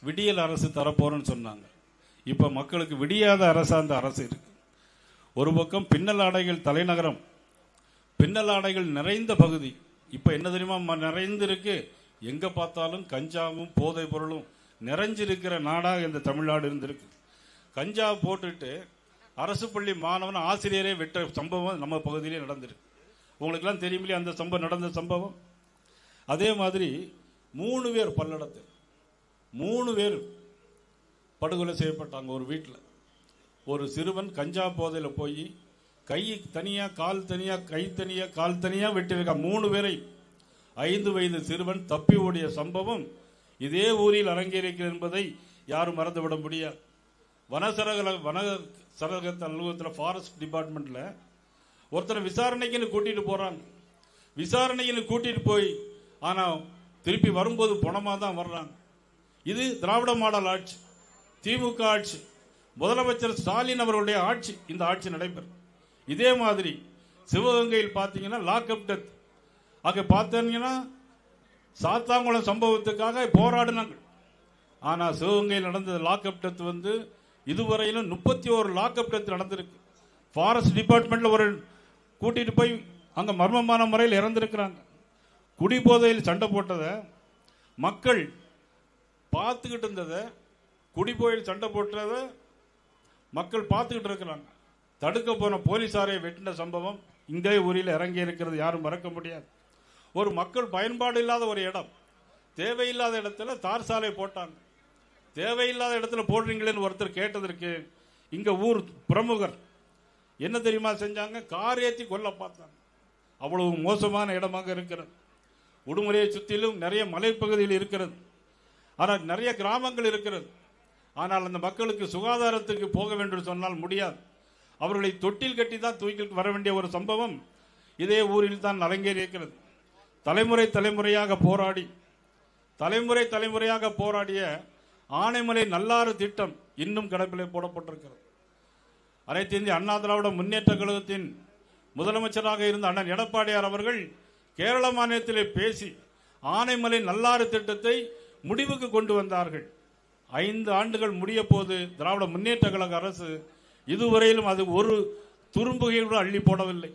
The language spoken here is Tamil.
விடியல் அரசு தரப்போறேன்னு சொன்னாங்க. இப்போ மக்களுக்கு விடியாத அரசு அந்த அரசு இருக்கு. ஒரு பக்கம் பின்னல் ஆடைகள் தலைநகரம் பின்னல் ஆடைகள் நிறைந்த பகுதி. இப்போ என்ன தெரியுமா ம- நிறைந்திருக்கு. எங்கே பார்த்தாலும் கஞ்சாவும் போதை பொருளும் நிறைஞ்சிருக்கிற நாடாக இந்த தமிழ்நாடு இருந்திருக்கு. கஞ்சா போட்டுட்டு அரசு பள்ளி மாணவன் ஆசிரியரே விட்ட சம்பவம் நம்ம பகுதியிலே நடந்திருக்கு. உங்களுக்கெல்லாம் தெரியுமில்லையே அந்த சம்பவம் நடந்த சம்பவம்? அதே மாதிரி மூணு பேர் பல்லடத்தில். மூணு பேர் படுகொலை செய்யப்பட்டாங்க ஒரு வீட்டில் ஒரு சிறுவன் கஞ்சா போதையில் போய் கை தனியாக கால் தனியாக கை தனியாக கால் தனியாக வெட்டியிருக்கான் மூணு பேரை. ஐந்து வயது சிறுவன் தப்பி ஓடிய சம்பவம் இதே ஊரில் அரங்கேறிக்கிறது என்பதை யாரும் மறந்துவிட முடியாது. வனசரகல வன சரக அலுவலகத்தில் ஃபாரஸ்ட் டிபார்ட்மெண்ட்டில் ஒருத்தரை விசாரணைக்குன்னு கூட்டிகிட்டு போகிறாங்க விசாரணைக்குன்னு கூட்டிகிட்டு போய் ஆனால் திருப்பி வரும்போது பணமாக தான் வர்றாங்க. இது திராவிட மாடல் ஆட்சி திமுக ஆட்சி முதலமைச்சர் ஸ்டாலின் அவர்களுடைய ஆட்சி இந்த ஆட்சி நடைபெறும். இதே மாதிரி சிவகங்கையில் பார்த்தீங்கன்னா லாக்அப் டெத் அங்கே பார்த்தீங்கன்னா சாத்தாங்குளம் சம்பவத்துக்காக போராடினாங்க. ஆனால் சிவகங்கையில் நடந்த லாக்அப் டெத் வந்து இதுவரையிலும் முப்பத்தி ஒரு லாக்அப் டெத் நடந்திருக்கு. ஃபாரஸ்ட் டிபார்ட்மெண்ட்டில் ஒரு கூட்டிகிட்டு போய் அங்கே மர்மமான முறையில் இறந்திருக்கிறாங்க. குடிபோதையில் சண்டை போட்டதை மக்கள் பார்த்துக்கிட்டு இருந்ததை குடிபோயில் சண்டை போட்டதை மக்கள் பார்த்துக்கிட்டு இருக்கிறாங்க. தடுக்க போன போலீசாரை வெட்டின சம்பவம் இங்கே ஊரில் இறங்கி இருக்கிறது யாரும் மறக்க முடியாது. ஒரு மக்கள் பயன்பாடு இல்லாத ஒரு இடம். தேவையில்லாத இடத்துல தார் சாலை போட்டாங்க. தேவையில்லாத இடத்துல போடுறீங்களேன்னு ஒருத்தர் கேட்டதற்கு இங்கே ஊர் பிரமுகர் என்ன தெரியுமா செஞ்சாங்க? கார் ஏற்றி கொல்ல பார்த்தாங்க. அவ்வளவு மோசமான இடமாக இருக்கிறது. உடுமுறையை சுற்றிலும் நிறைய மலைப்பகுதியில் இருக்கிறது. ஆனால் நிறைய கிராமங்கள் இருக்கிறது. ஆனால் அந்த மக்களுக்கு சுகாதாரத்துக்கு போக வேண்டும் சொன்னால் முடியாது. அவர்களை தொட்டில் கட்டி தான் தூக்கி வர வேண்டிய ஒரு சம்பவம் இதே ஊரில் தான் அரங்கேறி தலைமுறை தலைமுறையாக போராடி தலைமுறை தலைமுறையாக போராடிய ஆனைமலை நல்லாறு திட்டம் இன்னும் கடப்பிலே போடப்பட்டிருக்கிறது. அனைத்து இந்திய அண்ணா திராவிட முன்னேற்ற கழகத்தின் முதலமைச்சராக இருந்த அண்ணன் எடப்பாடியார் அவர்கள் கேரள மாநிலத்திலே பேசி ஆனைமலை நல்லாறு திட்டத்தை முடிவுக்கு கொண்டு வந்தார்கள். ஐந்து ஆண்டுகள் முடிய போது திராவிட முன்னேற்ற கழக அரசு இதுவரையிலும் அது ஒரு துரும்புகை கூட அள்ளி போடவில்லை.